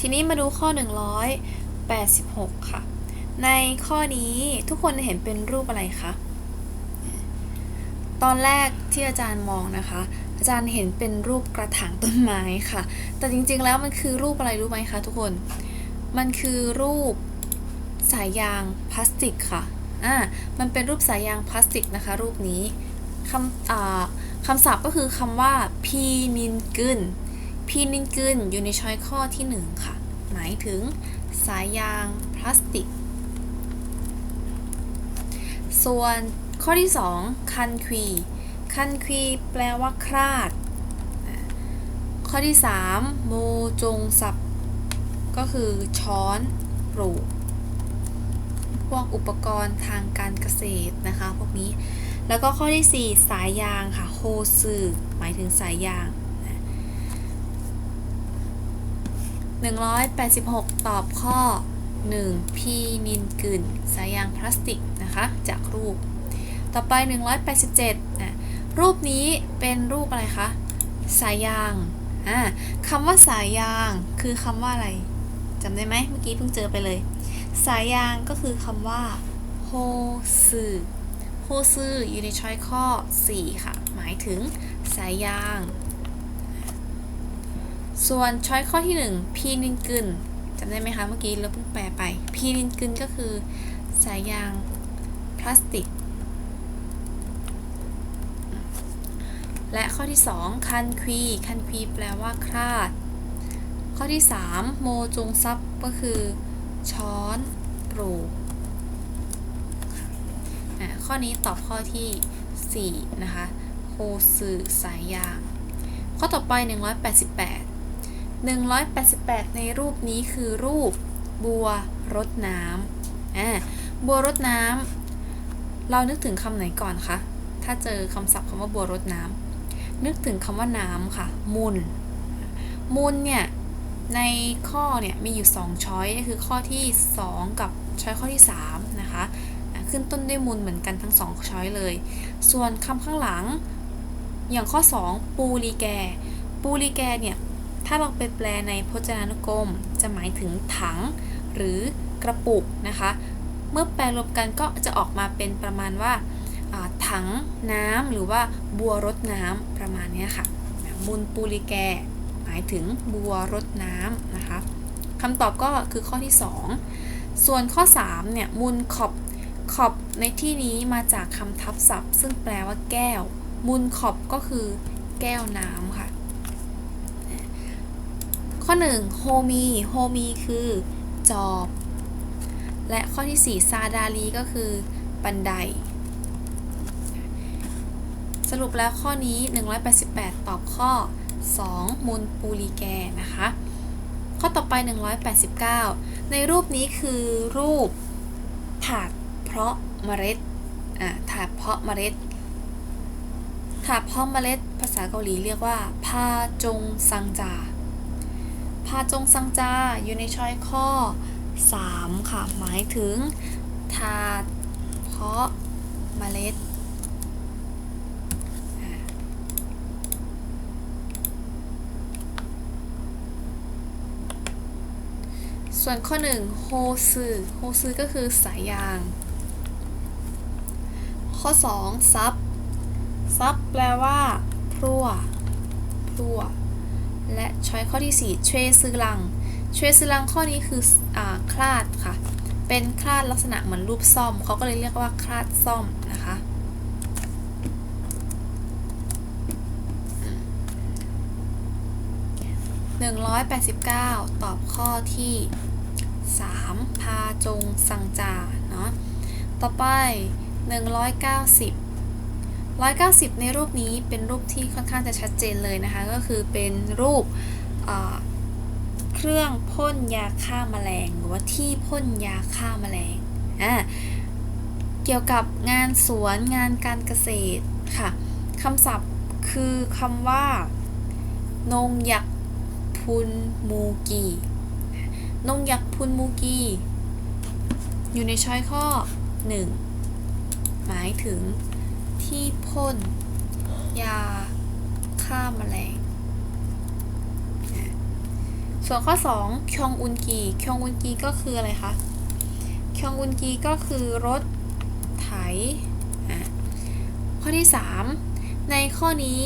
ทีนี้มาดูข้อ 186 ค่ะ ในข้อนี้ทุกคนเห็นเป็นรูปอะไรคะ ตอนแรกที่อาจารย์มองนะคะ อาจารย์เห็นเป็นรูปกระถางต้นไม้ค่ะ แต่จริงๆแล้วมันคือรูปอะไรรู้ไหมคะทุกคน มันคือรูปสายยางพลาสติกค่ะ อ่า มันเป็นรูปสายยางพลาสติกนะคะ รูปนี้คำอ่าคำศัพท์ก็คือคำว่าพีนินกึน พีนินกึนอยู่ในช้อยข้อที่หนึ่งค่ะ หมายถึง สายยางพลาสติก ส่วนข้อที่ 2 คันควีคันควีแปลว่าคราด ข้อที่3โมจงสับ ก็คือช้อนปลูก พวกอุปกรณ์ทางการเกษตรนะคะ พวกนี้ แล้วก็ข้อที่ 4 สายยางค่ะ โฮซือหมายถึงสายยาง 186 ตอบข้อ 1 พีนินกึนสายยางพลาสติกนะคะจากรูป ต่อไป 187นะรูปนี้เป็นรูปอะไรคะ สายยางอ่าคำว่าสายยางคือคำว่าอะไรจำได้ไหมเมื่อกี้เพิ่งเจอไปเลย สายยางก็คือคำว่าโฮซือโฮซืออยู่ในช้อยข้อ 4 ค่ะ หมายถึงสายยาง ส่วนช้อยข้อที่1พีนินกึนจำได้ไหมคะ เมื่อกี้เราเพิ่งแปลไปพีนินกึนก็คือสายยางพลาสติก และข้อที่ 2 คันควีคันควีแปลว่าคราด ข้อที่ 3 โมจงซับก็คือ ช้อนปลูกข้อนี้ตอบข้อที่ 4 นะคะโฮสือสายยาง ข้อต่อไป 188 188 ในรูปนี้คือรูปบัวรดน้ำอ่าบัวรดน้ำเรานึกถึงคำไหนก่อนคะ ถ้าเจอคำศัพท์คำว่าบัวรดน้ำนึกถึงคำว่าน้ำค่ะมุนมุนเนี่ย ในข้อเนี่ยมีอยู่ 2 ช้อยก็คือข้อที่ 2 กับช้อยข้อที่ 3 นะคะ ขึ้นต้นด้วยมุนเหมือนกันทั้ง 2 ช้อยเลย ส่วนคำข้างหลังอย่างข้อ 2 ปูรีแก ปูรีแกเนี่ย ถ้าเราไปแปลในพจนานุกรม จะหมายถึงถัง หรือกระปุกนะคะ เมื่อแปลรวมกันก็จะออกมาเป็นประมาณว่าถังน้ำหรือว่าบัวรดน้ำประมาณนี้ค่ะมุนปูริแก หมายถึงบัวรดน้ำนะคะคำตอบก็คือข้อที่ 2 ส่วนข้อ3เนี่ยมุนขอบขอบในที่นี้มาจากคำทับศัพท์ ซึ่งแปลว่าแก้วมุนขอบก็คือแก้วน้ำค่ะ ข้อ1โฮมีโฮมีคือจอบ และข้อที่4ซาดาลีก็คือบันได สรุปแล้วข้อนี้ 188 ตอบข้อ 2 มูลปูลีแกนะคะ ข้อต่อไป 189 ในรูปนี้คือรูปถาดเพาะเมล็ดอ่าถาดเพาะเมล็ดถาดเพาะเมล็ด ภาษาเกาหลีเรียกว่าพาจงซังจา พาจงซังจา อยู่ในช้อยข้อ 3 ค่ะ หมายถึงถาเพาะเมล็ดส่วนข้อ1โฮซือโฮซือก็คือสายยาง ข้อ 2 ซับ ซับแปลว่าพรั่วพรั่ว และช้อยข้อที่ 4เชซือลังเชซือลังข้อนี้คืออ่าคลาดค่ะ เป็นคลาดลักษณะเหมือนรูปซ่อม เขาก็เลยเรียกว่าคลาดซ่อมนะคะ 189 ตอบข้อที่ 3 พาจงสังจา เนาะ ต่อไป 190 190 ในรูปนี้เป็นรูปที่ค่อนข้างจะชัดเจนเลยนะคะ ก็คือเป็นรูปเครื่องพ่นยาฆ่าแมลง หรือว่าที่พ่นยาฆ่าแมลงอ่าเกี่ยวกับงานสวนงานการเกษตรค่ะคำศัพท์คือคำว่า นงยักพุนมูกีนงยักพุนมูกีอยู่ในช้อยข้อ 1 หมายถึง ที่พ่นยาฆ่าแมลง ส่วนข้อ2คยองอุนกีคยองอุนกีก็คืออะไรคะคยองอุนกีก็คือรถไถ ข้อที่ 3 ในข้อนี้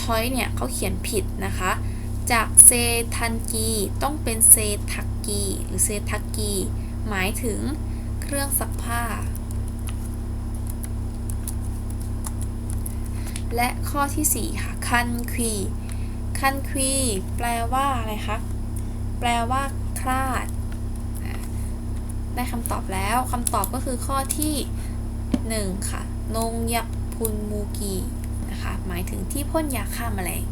ช้อยเนี่ยเขาเขียนผิดนะคะ จากเซทันกีต้องเป็นเซทักกีหรือเซทักกีหมายถึงเครื่องซักผ้า และข้อที่ 4 ค่ะ คันควีคันควีแปลว่าอะไรคะ แปลว่าคลาด ได้คำตอบแล้ว คำตอบก็คือข้อที่ 1 ค่ะ นงยักพุนมูกีนะคะ หมายถึงที่พ่นยาฆ่าแมลง